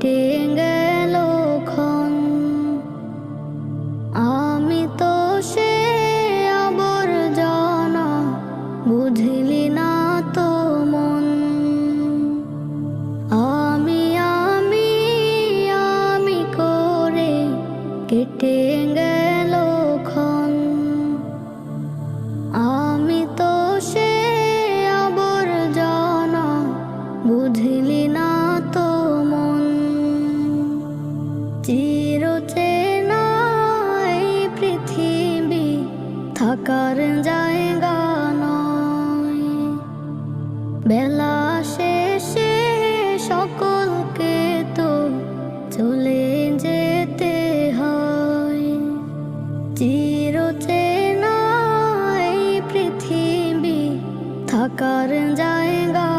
কেটে গেল আমি তো সে বুঝলি না তো মন। আমি আমি করে চিরচেনাই পৃথিবী, থাকার জায়গা নয়। বেলা শেষে সকলকে তো চলে যেতে হয়। চিরচেনাই পৃথিবী, থাকার জায়গা